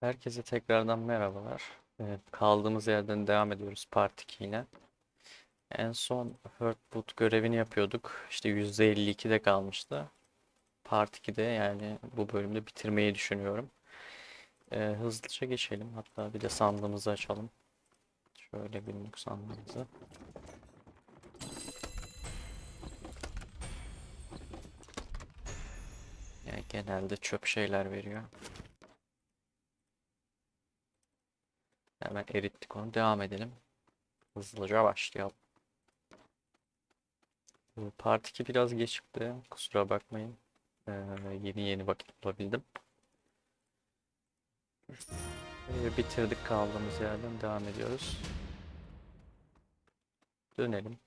Herkese tekrardan merhabalar. Evet, kaldığımız yerden devam ediyoruz Part 2 ile. En son Hurtwood görevini yapıyorduk. İşte %52'de kalmıştı. Part 2'de yani bu bölümde bitirmeyi düşünüyorum. Ee, hızlıca geçelim. Hatta bir de sandığımızı açalım. Şöyle günlük sandığımızı. Yani genelde çöp şeyler veriyor. Hemen erittik onu. Devam edelim. Hızlıca başlayalım. Bu Part 2 biraz geçikti. Kusura bakmayın. Ee, yeni yeni vakit bulabildim. Ee, bitirdik kaldığımız yerden devam ediyoruz. Dönelim.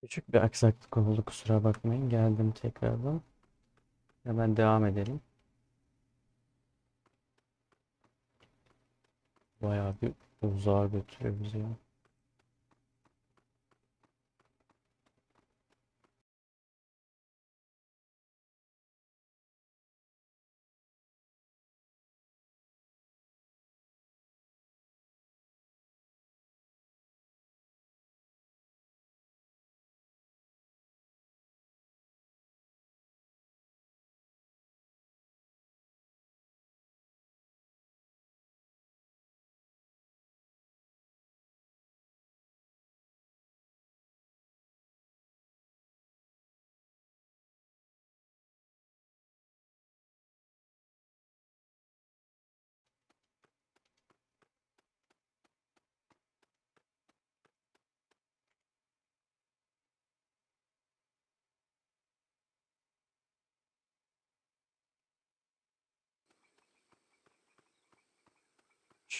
Küçük bir aksaklık oldu kusura bakmayın. Geldim tekrardan. Hemen devam edelim. Bayağı bir uzağa götürüyor bizi ya.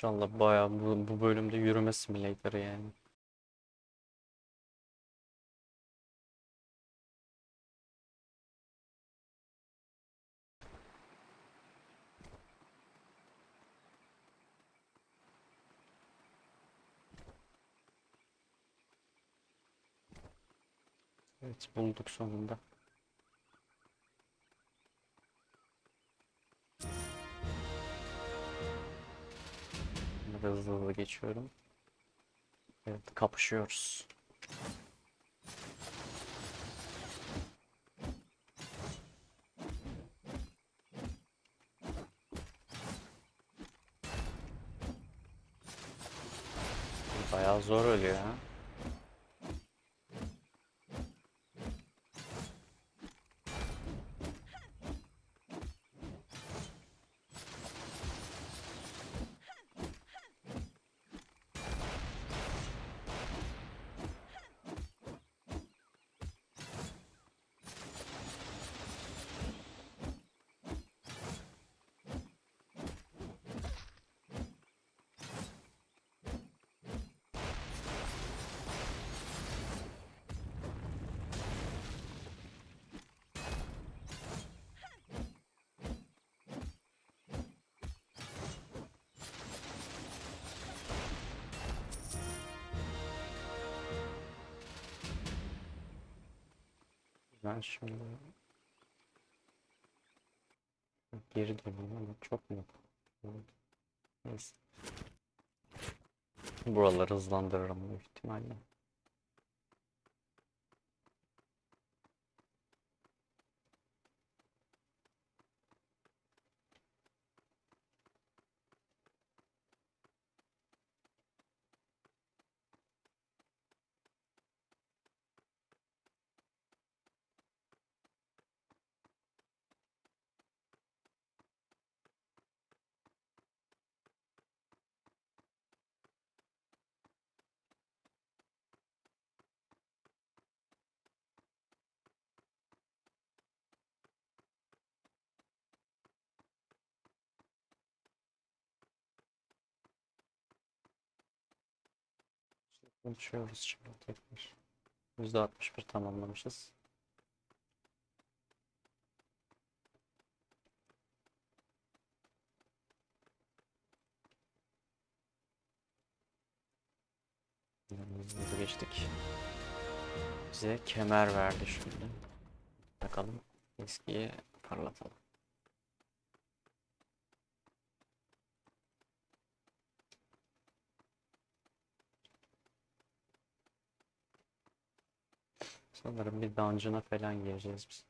İnşallah bayağı bu, bu bölümde yürüme simülatörü yani. Evet bulduk sonunda. Hızlı hızlı geçiyorum. Evet kapışıyoruz. Bayağı zor ölüyor ha. Ben şimdi geri dönüyorum ama çok mu? Neyse. Buraları hızlandırırım büyük ihtimalle. Konuşuyoruz şimdi tekrar. %61 tamamlamışız. Hızlı geçtik. Bize kemer verdi şimdi. Bakalım eskiye parlatalım. Sanırım bir dungeon'a falan gireceğiz biz.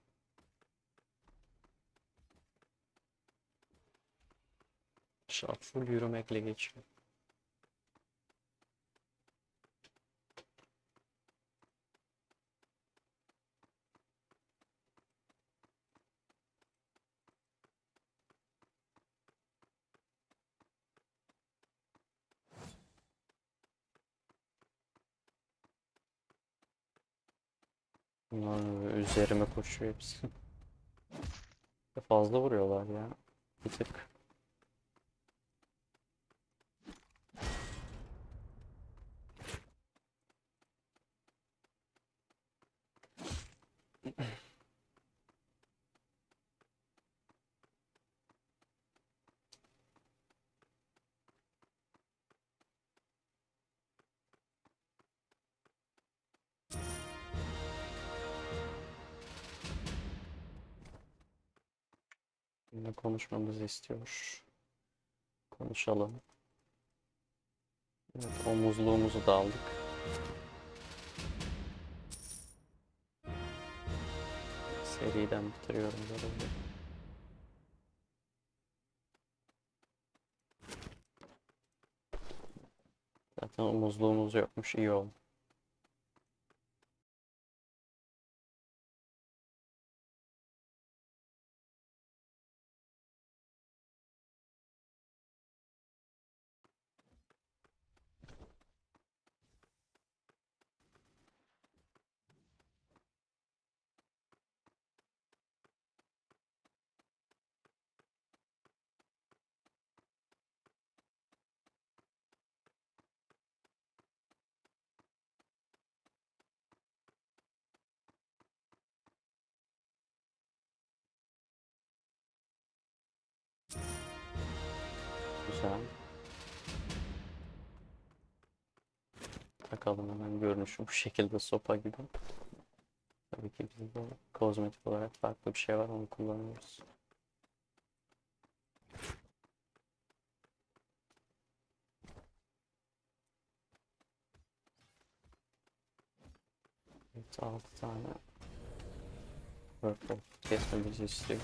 Şart full yürümekle geçiyor. Bunlar üzerime koşuyor hepsi. Fazla vuruyorlar ya. Bir tık. Yine konuşmamızı istiyor. Konuşalım. Evet, omuzluğumuzu da aldık. Seriden bitiriyorum böyle. Zaten omuzluğumuz yokmuş, iyi oldu. Güzel. Takalım hemen görünüşü bu şekilde sopa gibi. Tabii ki bizde kozmetik olarak farklı bir şey var onu kullanıyoruz. Evet 6 tane purple kesmemizi istiyor.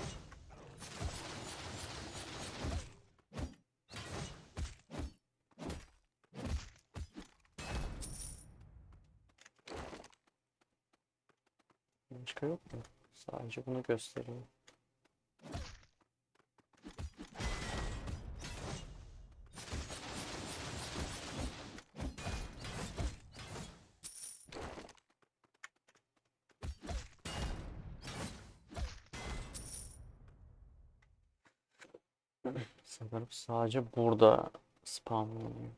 Başka yok mu? Sadece bunu gösteriyor. Sanırım sadece burada spamlanıyor.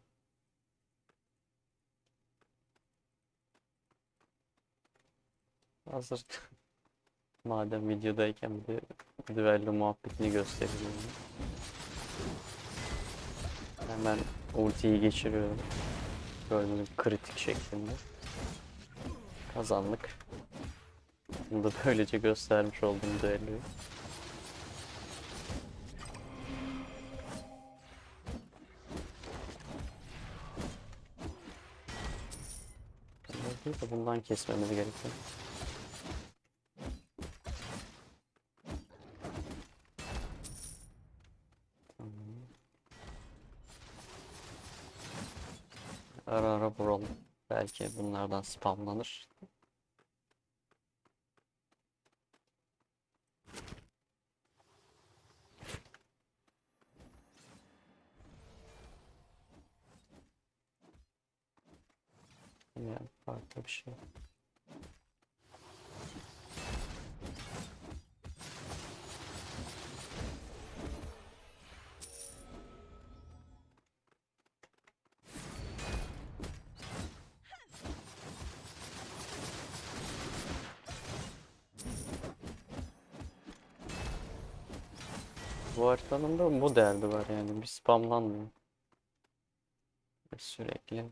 Hazır madem videodayken bir de düello muhabbetini göstereyim. Hemen ultiyi geçiriyorum. Gibi kritik şeklinde. Kazandık. Bunu da böylece göstermiş oldum düelloyu. Bundan kesmemiz gerekiyor. Ara ara vuralım. Belki bunlardan spamlanır. bu haritanın da bu derdi var yani. Bir spamlanmıyor. Sürekli.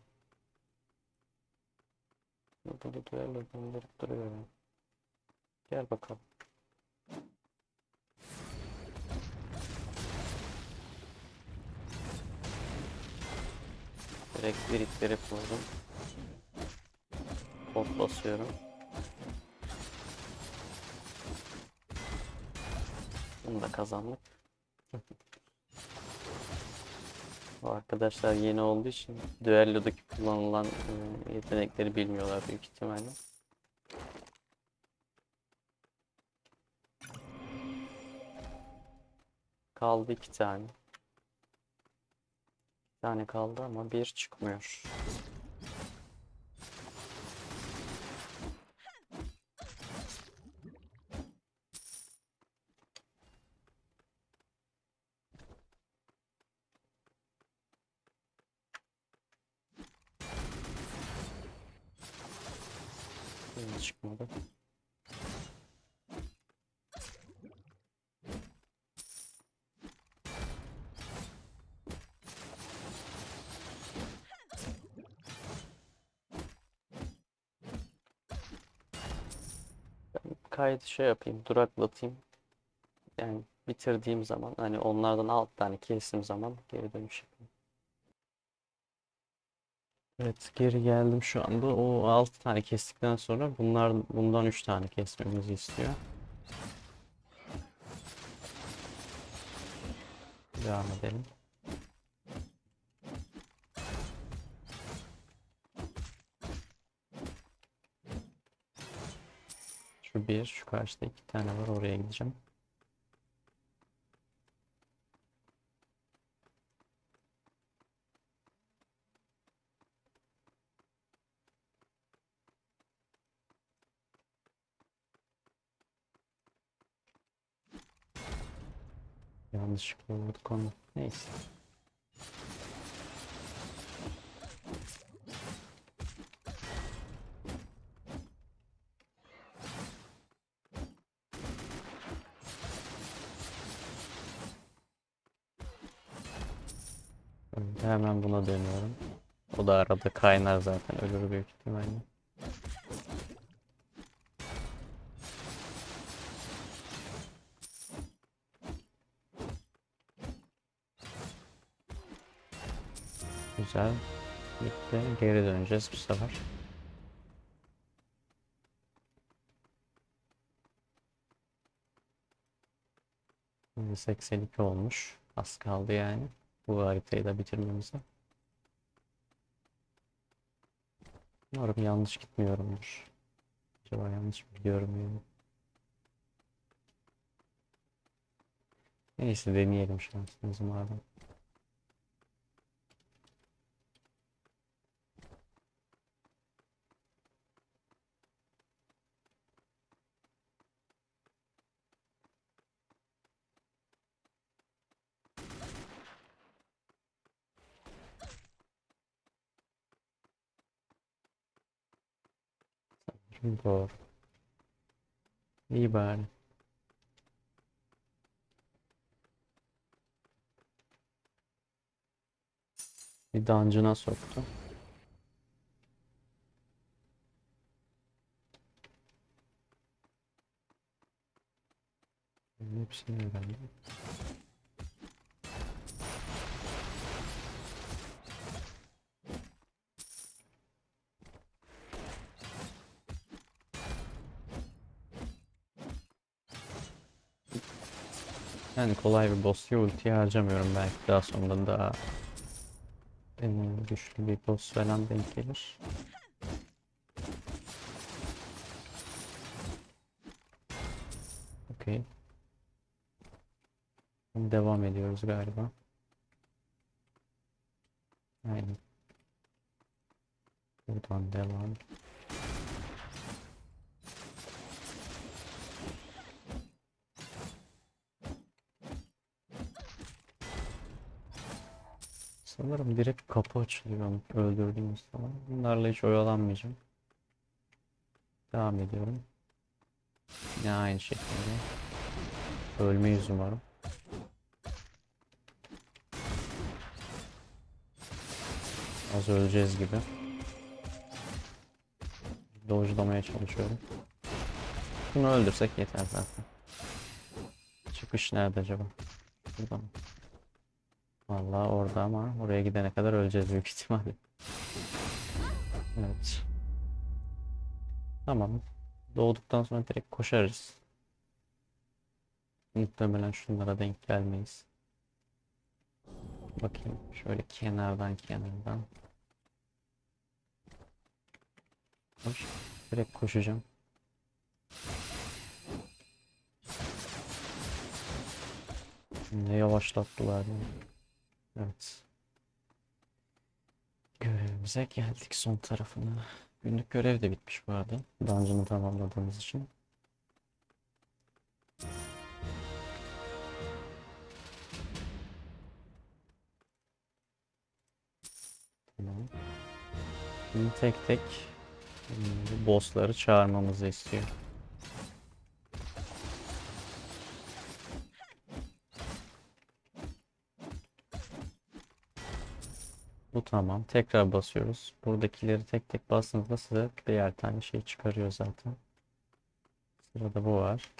Burada duello döndürüp duruyor. Gel bakalım. Direkt bir birikleri kurdum. Pot basıyorum. Bunu da kazandık. Bu arkadaşlar yeni olduğu için düellodaki kullanılan e, yetenekleri bilmiyorlar büyük ihtimalle. Kaldı iki tane. Bir tane kaldı ama bir çıkmıyor. Ben kaydı şey yapayım, duraklatayım. Yani bitirdiğim zaman hani onlardan alt tane kestiğim zaman geri dönüş yapayım. Evet geri geldim şu anda. O 6 tane kestikten sonra bunlar bundan 3 tane kesmemizi istiyor. Devam edelim. Şu bir, şu karşıda iki tane var. Oraya gideceğim. Yanlışlıkla vurduk onu. Neyse. Hemen buna dönüyorum. O da arada kaynar zaten. Ölür büyük ihtimalle. Güzel. Bitti. Geri döneceğiz bu sefer. Şimdi 82 olmuş. Az kaldı yani. Bu haritayı da bitirmemize. Umarım yanlış gitmiyorumdur. Acaba yanlış mı biliyorum yani. Neyse deneyelim şansımızı madem. Sanırım Doğru. İyi bari. Bir dungeon'a soktu. Hepsini öğrendim. Yani kolay bir boss diye ultiyi harcamıyorum belki daha sonra daha eee, güçlü bir boss falan denk gelir. Okey. Devam ediyoruz galiba. Aynen. Buradan devam. Sanırım direkt kapı açılıyor öldürdüğümüz zaman. Bunlarla hiç oyalanmayacağım. Devam ediyorum. Yine aynı şekilde. Ölmeyiz umarım. Az öleceğiz gibi. Dodge'lamaya çalışıyorum. Bunu öldürsek yeter zaten. Çıkış nerede acaba? Burada mı? Vallahi orada ama oraya gidene kadar öleceğiz büyük ihtimalle. Evet. Tamam. Doğduktan sonra direkt koşarız. Muhtemelen şunlara denk gelmeyiz. Bakayım şöyle kenardan kenardan. Koş. Direkt koşacağım. Ne yavaşlattılar ya. Evet. Görevimize geldik son tarafına. Günlük görev de bitmiş bu arada. Dungeon'ı tamamladığımız için. Tamam. Şimdi tek tek hmm, bossları çağırmamızı istiyor. Bu tamam. Tekrar basıyoruz. Buradakileri tek tek bastığınızda size birer tane şey çıkarıyor zaten. Sırada bu var.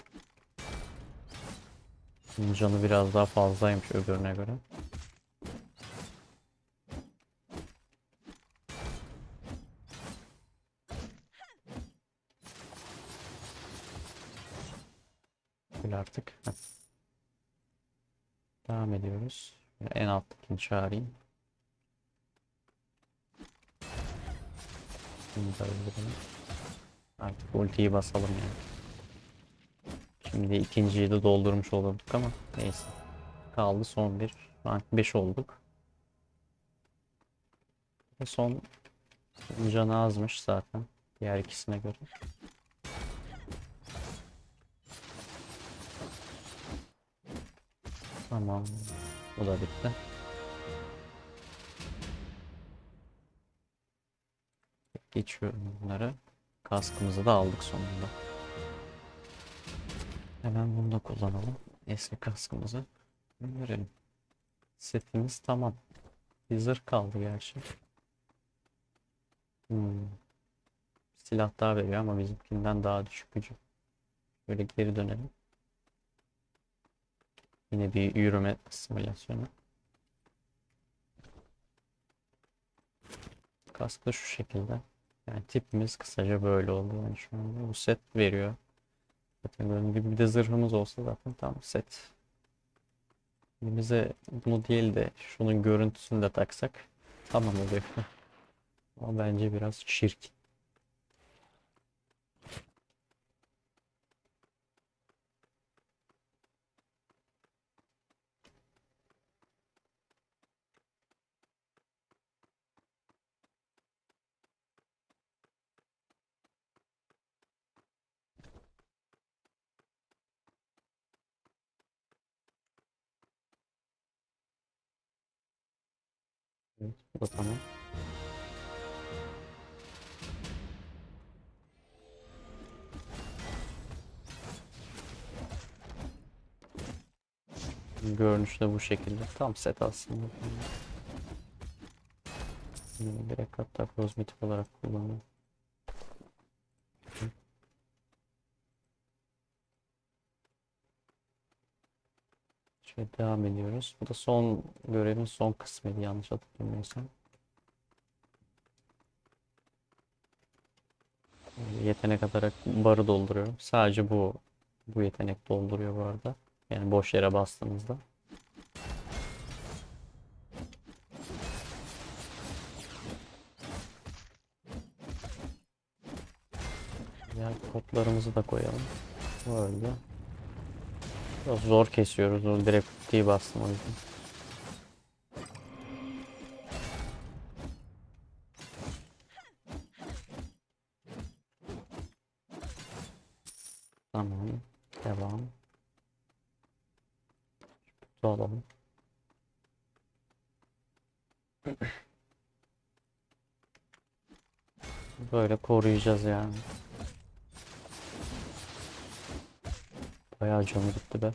Bunun canı biraz daha fazlaymış öbürüne göre. Böyle artık. Devam ediyoruz. En alttakini çağırayım. Bunu da öldürelim. Artık ultiyi basalım yani. Şimdi ikinciyi de doldurmuş olurduk ama neyse. Kaldı son bir. Rank 5 olduk. Ve son canı azmış zaten. Diğer ikisine göre. Tamam. Bu da bitti. Geçiyorum bunları. Kaskımızı da aldık sonunda. Hemen bunu da kullanalım. Eski kaskımızı. Görelim. Setimiz tamam. Bir zırh kaldı gerçi. Hmm. Silah daha veriyor ama bizimkinden daha düşük gücü. Böyle geri dönelim. Yine bir yürüme simülasyonu. Kask da şu şekilde. Yani tipimiz kısaca böyle oldu. Yani şu anda bu set veriyor. Zaten gördüğünüz gibi bir de zırhımız olsa zaten tam set. Bize bunu değil de şunun görüntüsünü de taksak tamam oluyor. Ama bence biraz çirkin. Evet, bu da tamam. Görünüşü de bu şekilde. Tam set aslında. Direkt hatta kozmetik olarak kullanıyorum. Şöyle devam ediyoruz. Bu da son görevin son kısmıydı yanlış hatırlamıyorsam. Yetenek atarak barı dolduruyorum. Sadece bu bu yetenek dolduruyor bu arada. Yani boş yere bastığınızda. Diğer kodlarımızı da koyalım. Öldü. Zor kesiyoruz. O direkt kutuyu bastım o yüzden. Tamam. Devam. Kutu. Böyle koruyacağız yani. Bayağı canı gitti be.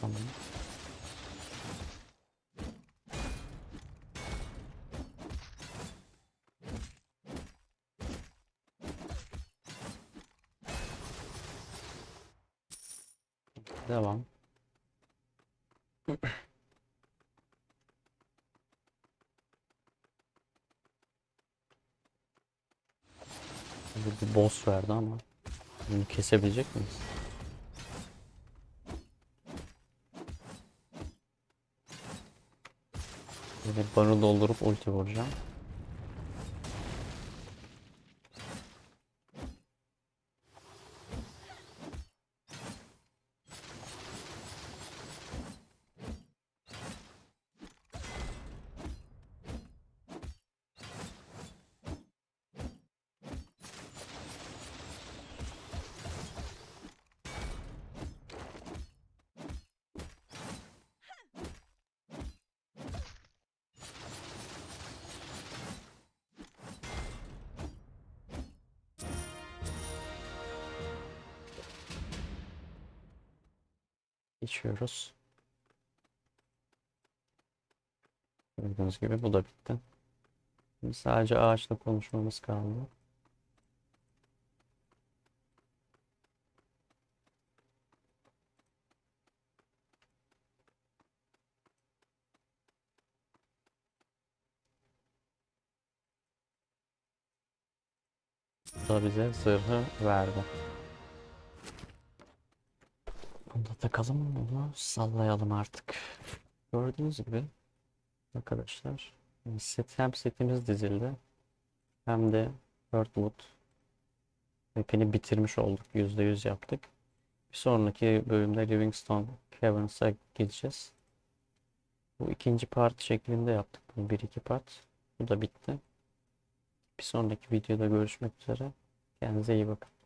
Tamam. Devam. bir boss verdi ama bunu kesebilecek miyiz? Böyle barı doldurup ulti vuracağım. Geçiyoruz. Gördüğünüz gibi bu da bitti. Şimdi sadece ağaçla konuşmamız kaldı. Da bize zırhı verdi. Bunu da takalım bunu sallayalım artık. Gördüğünüz gibi arkadaşlar set, hem setimiz dizildi hem de Hurtwood map'ini bitirmiş olduk. %100 yaptık. Bir sonraki bölümde Livingstone Caverns'a gideceğiz. Bu ikinci part şeklinde yaptık. Bu bir iki part. Bu da bitti. Bir sonraki videoda görüşmek üzere. Kendinize iyi bakın.